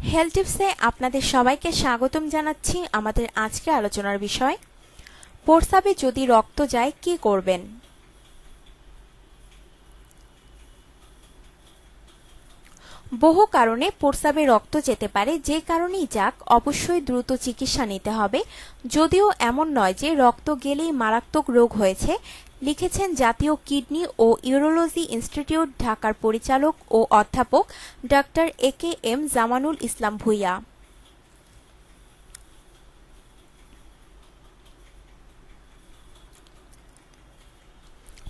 Health টিপসে আপনাদের সবাইকে স্বাগতম জানাচ্ছি আমাদের আজকের আলোচনার বিষয়, প্রস্রাবে যদি রক্ত যায়, কি করবেন? বহু কারণে প্রস্রাবে রক্ত যেতে পারে, যে কারণেই যাক, অবশ্যই দ্রুত চিকিৎসা নিতে হবে। যদিও এমন নয় যে রক্ত গেলেই মারাত্মক রোগ হয়েছে লিখেছেন জাতীয় কিডনি ও ইউরোলজি ইনস্টিটিউট ঢাকার পরিচালক ও অধ্যাপক ডা এ কে এম জামানুল ইসলাম ভুইয়া।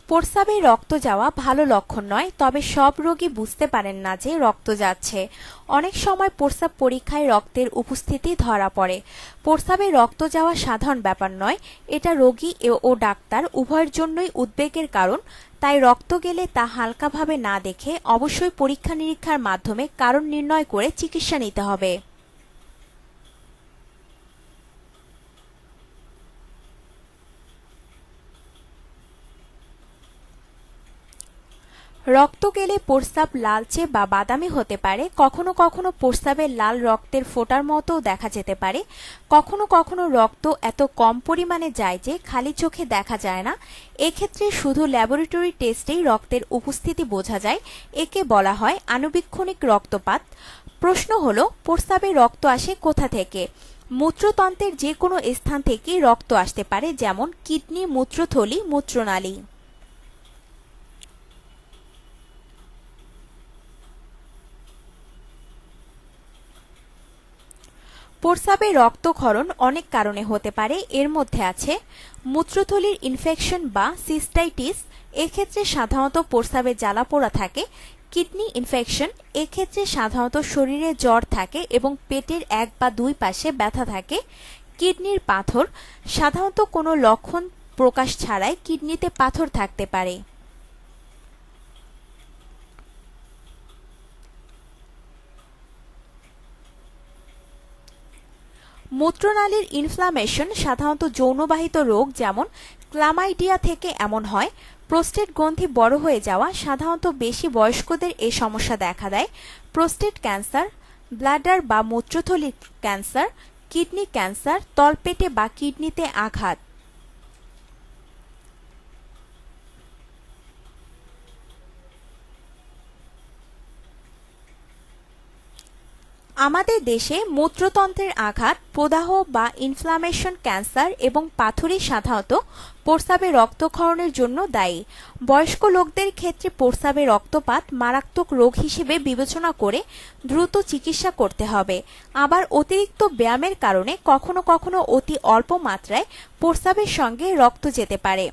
প্রস্রাবে রক্ত যাওয়া ভালো লক্ষণ নয়, তবে সব রোগী বুঝতে পারেন না যে রক্ত যাচ্ছে। অনেক সময় প্রস্রাব পরীক্ষায় রক্তের উপস্থিতি ধরা পড়ে। প্রস্রাবে রক্ত যাওয়া সাধারণ ব্যাপার নয়, এটা রোগী ও ডাক্তার উভয়ের জন্যই উদ্বেগের কারণ, তাই রক্ত গেলে তা হালকাভাবে না দেখে অবশ্যই পরীক্ষা নিরীক্ষার মাধ্যমে কারণ নির্ণয় করে চিকিৎসা নিতে হবে। রক্ত গেলে প্রস্রাব লালচে বা বাদামি হতে পারে। কখনো কখনো প্রস্রাবের লাল রক্তের ফোঁটার মতোও দেখা যেতে পারে। কখনো কখনো রক্ত এত কম পরিমাণে যায় যে খালি চোখে দেখা যায় না। এক্ষেত্রে শুধু ল্যাবরেটরি টেস্টেই রক্তের উপস্থিতি বোঝা যায়, একে বলা হয় আনুবীক্ষণিক রক্তপাত। প্রশ্ন হলো, প্রস্রাবে রক্ত আসে কোথা থেকে? মূত্রতন্ত্রের যে কোনো স্থান থেকেই রক্ত আসতে পারে, যেমন কিডনি, মূত্রথলি, মূত্রনালী। প্রস্রাবে রক্তক্ষরণ অনেক কারণে হতে পারে। এর মধ্যে আছে মূত্রথলির ইনফেকশন বা সিস্টাইটিস এক্ষেত্রে সাধারণত প্রস্রাবে জ্বালা পোড়া থাকে কিডনি ইনফেকশন এক্ষেত্রে সাধারণত শরীরে জ্বর থাকে এবং পেটের এক বা দুই পাশে ব্যথা থাকে। কিডনির পাথর। সাধারণত কোনো লক্ষণ প্রকাশ ছাড়াই কিডনিতে পাথর থাকতে পারে। মূত্রনালীর ইনফ্লামেশন সাধারণত যৌনবাহিত রোগ, যেমন ক্লামাইডিয়া থেকে এমন হয়। প্রোস্টেট গ্রন্থি বড় হয়ে যাওয়া সাধারণত বেশি বয়স্কদের এই সমস্যা দেখা দেয়। প্রোস্টেট ক্যান্সার ব্লাডার বা মূত্রথলির ক্যান্সার কিডনি ক্যান্সার তলপেটে বা কিডনিতে আঘাত। আমাদের দেশে মূত্রতন্ত্রের আঘাত, প্রদাহ বা ইনফ্লামেশন ক্যান্সার এবং পাথুরি সাধারণত প্রস্রাবে রক্তক্ষরণের জন্য দায়ী। বয়স্ক লোকদের ক্ষেত্রে প্রস্রাবে রক্তপাত মারাত্মক রোগ হিসেবে বিবেচনা করে দ্রুত চিকিৎসা করতে হবে। আবার অতিরিক্ত ব্যায়ামের কারণে কখনো কখনো অতি অল্প মাত্রায় প্রস্রাবের সঙ্গে রক্ত যেতে পারে।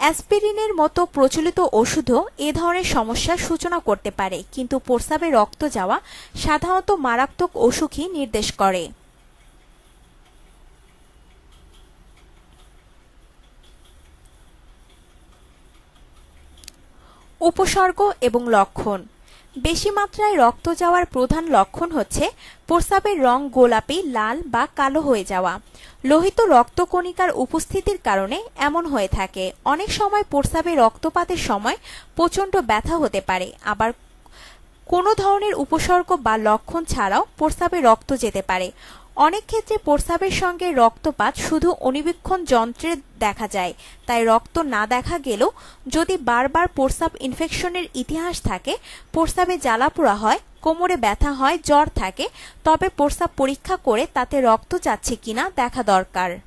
অ্যাসপিরিনের মতো প্রচলিত ওষুধও এ ধরনের সমস্যার সূচনা করতে পারে, কিন্তু প্রস্রাবে রক্ত যাওয়া সাধারণত মারাত্মক অসুখই নির্দেশ করে। উপসর্গ এবং লক্ষণ বেশি মাত্রায় রক্ত যাওয়ার প্রধান লক্ষণ হচ্ছে প্রস্রাবের রং গোলাপি, লাল বা কালো হয়ে যাওয়া। লোহিত রক্তকণিকার উপস্থিতির কারণে এমন হয়ে থাকে। অনেক সময় প্রস্রাবে রক্তপাতের সময় প্রচণ্ড ব্যথা হতে পারে। আবার কোনো ধরনের উপসর্গ বা লক্ষণ ছাড়াও প্রস্রাবে রক্ত যেতে পারে। অনেক ক্ষেত্রে প্রস্রাবের সঙ্গে রক্তপাত শুধু অণুবীক্ষণ যন্ত্রে দেখা যায়। তাই রক্ত না দেখা গেলেও যদি বারবার প্রস্রাব ইনফেকশনের ইতিহাস থাকে, প্রস্রাবে জ্বালাপোড়া হয়, কোমরে ব্যথা হয়, জ্বর থাকে, তবে প্রস্রাব পরীক্ষা করে তাতে রক্ত যাচ্ছে কিনা দেখা দরকার।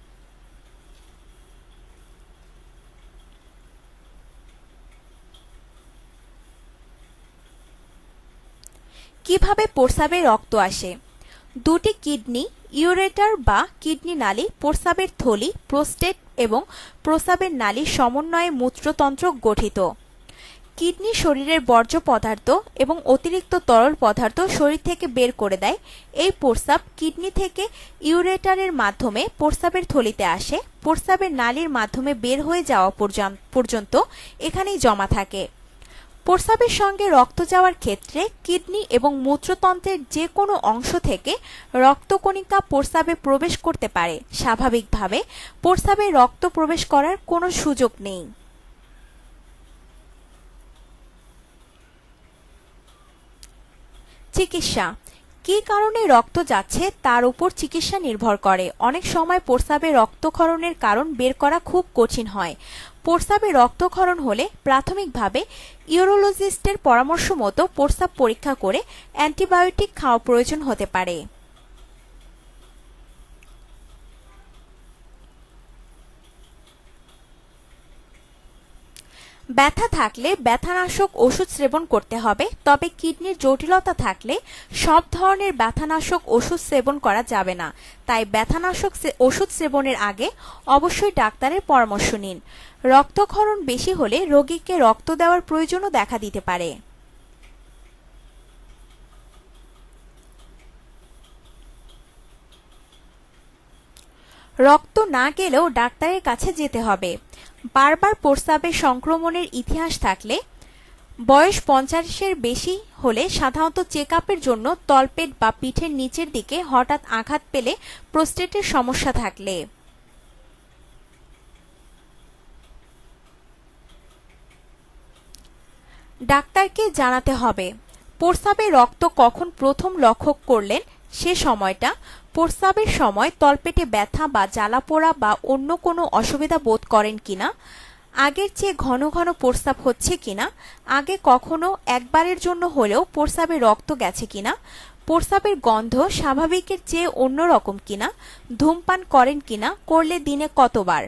কীভাবে প্রস্রাবে রক্ত আসে? দুটি কিডনি, ইউরেটার বা কিডনি নালী, প্রস্রাবের থলি, প্রোস্টেট এবং প্রস্রাবের নালীর সমন্বয়ে মূত্রতন্ত্র গঠিত। কিডনি শরীরের বর্জ্য পদার্থ এবং অতিরিক্ত তরল পদার্থ শরীর থেকে বের করে দেয়। এই প্রস্রাব কিডনি থেকে ইউরেটারের মাধ্যমে প্রস্রাবের থলিতে আসে। প্রস্রাবের নালীর মাধ্যমে বের হয়ে যাওয়া পর্যন্ত এখানেই জমা থাকে। প্রস্রাবের সঙ্গে রক্ত যাওয়ার ক্ষেত্রে কিডনি এবং মূত্রতন্ত্রের যে কোনো অংশ থেকে রক্তকণিকা প্রস্রাবে প্রবেশ করতে পারে। স্বাভাবিকভাবে প্রস্রাবে রক্ত প্রবেশ করার কোনো সুযোগ নেই। চিকিৎসা কী কারণে রক্ত যাচ্ছে তার উপর চিকিৎসা নির্ভর করে। অনেক সময় প্রস্রাবে রক্তক্ষরণের কারণ বের করা খুব কঠিন হয়। প্রস্রাবে রক্তক্ষরণ হলে প্রাথমিকভাবে ইউরোলজিস্টের পরামর্শ মতো প্রস্রাব পরীক্ষা করে অ্যান্টিবায়োটিক খাওয়া প্রয়োজন হতে পারে। ব্যথা থাকলে ব্যথানাশক ওষুধ সেবন করতে হবে, তবে কিডনির জটিলতা থাকলে সব ধরনের ব্যথানাশক ওষুধ সেবন করা যাবে না। তাই ব্যথানাশক ওষুধ সেবনের আগে অবশ্যই ডাক্তারের পরামর্শ নিন। রক্তক্ষরণ বেশি হলে রোগীকে রক্ত দেওয়ার প্রয়োজনও দেখা দিতে পারে। রক্ত না গেলেও ডাক্তারের কাছে যেতে হবে। বারবার প্রস্রাবের সংক্রমণের ইতিহাস থাকলে, বয়স পঞ্চাশের বেশি হলে সাধারণত চেক জন্য তলপেট বা পিঠের নিচের দিকে হঠাৎ আঘাত পেলে প্রোস্টেটের সমস্যা থাকলে। ডাক্তারকে জানাতে হবে প্রস্রাবে রক্ত কখন প্রথম লক্ষ্য করলেন সে সময়টা প্রস্রাবের সময় তলপেটে ব্যথা বা জ্বালা পোড়া বা অন্য কোনো অসুবিধা বোধ করেন কিনা? আগের চেয়ে ঘন ঘন প্রস্রাব হচ্ছে কিনা? আগে কখনো একবারের জন্য হলেও প্রস্রাবে রক্ত গেছে কিনা? প্রস্রাবের গন্ধ স্বাভাবিকের চেয়ে অন্যরকম কিনা? ধূমপান করেন কিনা? করলে দিনে কতবার?